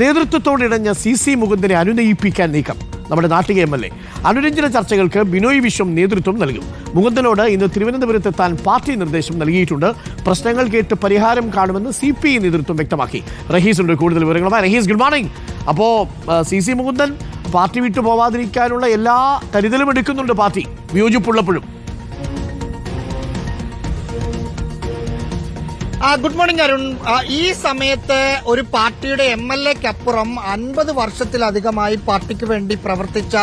നേതൃത്വത്തോടിടഞ്ഞ C C മുകുന്ദനെ അനുനയിപ്പിക്കാൻ നീക്കം. നമ്മുടെ Nattika M L A അനുരഞ്ജന ചർച്ചകൾക്ക് ബിനോയ് വിശ്വം നേതൃത്വം നൽകും. മുകുന്ദനോട് ഇന്ന് തിരുവനന്തപുരത്തെത്താൻ പാർട്ടി നിർദ്ദേശം നൽകിയിട്ടുണ്ട്. പ്രശ്നങ്ങൾ കേട്ട് പരിഹാരം കാണുമെന്ന് സി പി ഐ നേതൃത്വം വ്യക്തമാക്കി. റഹീസ് ഉണ്ട്. കൂടുതൽ വിവരങ്ങളുമായി റഹീസ് ഗുഡ് മോർണിംഗ് അപ്പോൾ സി സി മുകുന്ദൻ പാർട്ടി വിട്ടു പോവാതിരിക്കാനുള്ള എല്ലാ കരുതലും എടുക്കുന്നുണ്ട് പാർട്ടി. വിയോജിപ്പുള്ളപ്പോഴും. Good morning Arun. ഈ സമയത്ത് ഒരു പാർട്ടിയുടെ എം എൽ എക്ക് അപ്പുറം അൻപത് വർഷത്തിലധികമായി പാർട്ടിക്ക് വേണ്ടി പ്രവർത്തിച്ച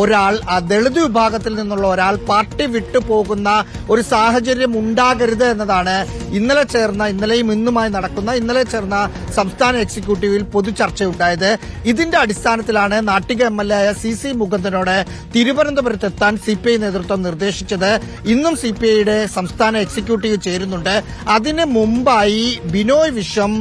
ഒരാൾ ദളിത് വിഭാഗത്തിൽ നിന്നുള്ള ഒരാൾ പാർട്ടി വിട്ടുപോകുന്ന ഒരു സാഹചര്യം ഉണ്ടാകരുത് എന്നതാണ് ഇന്നലെ ചേർന്ന ഇന്നലെയും ഇന്നുമായി നടക്കുന്ന ഇന്നലെ ചേർന്ന സംസ്ഥാന എക്സിക്യൂട്ടീവിൽ പൊതു ചർച്ചയുണ്ടായത്. ഇതിന്റെ അടിസ്ഥാനത്തിലാണ് നാട്ടിക എം എൽ എ ആയ സി സി മുകുന്ദനോട് തിരുവനന്തപുരത്ത് എത്താൻ സി പി ഐ നേതൃത്വം നിർദ്ദേശിച്ചത്. ഇന്നും സി പി ഐയുടെ സംസ്ഥാന എക്സിക്യൂട്ടീവ് ചേരുന്നുണ്ട്. അതിന് മുമ്പായി ബിനോയ് വിശ്വം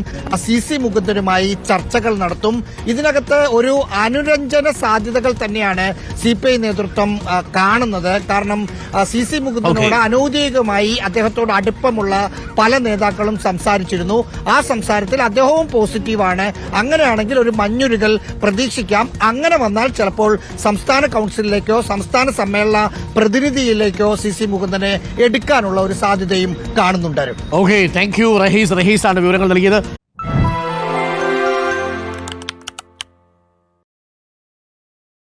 സി സി മുകുന്ദനുമായി ചർച്ചകൾ നടത്തും. ഇതിനകത്ത് ഒരു അനുരഞ്ജന സാധ്യതകൾ തന്നെയാണ് സി പി ഐ നേതൃത്വം കാണുന്നത്. കാരണം സി സി മുകുന്ദനോട് അനൌദ്യോഗികമായി അദ്ദേഹത്തോട് അടുപ്പമുള്ള പല നേതാക്കളും സംസാരിച്ചിരുന്നു. ആ സംസാരത്തിൽ അദ്ദേഹവും പോസിറ്റീവാണ്. അങ്ങനെയാണെങ്കിൽ ഒരു മഞ്ഞുരുകൽ പ്രതീക്ഷിക്കാം. അങ്ങനെ വന്നാൽ ചിലപ്പോൾ സംസ്ഥാന കൌൺസിലിലേക്കോ സംസ്ഥാന സമ്മേളന പ്രതിനിധിയിലേക്കോ സി സി മുകുന്ദനെ എടുക്കാനുള്ള ഒരു സാധ്യതയും കാണുന്നുണ്ടായിരുന്നു. Okay thank you Rahees. റഹീസാണ് വിവരങ്ങൾ നൽകിയത്.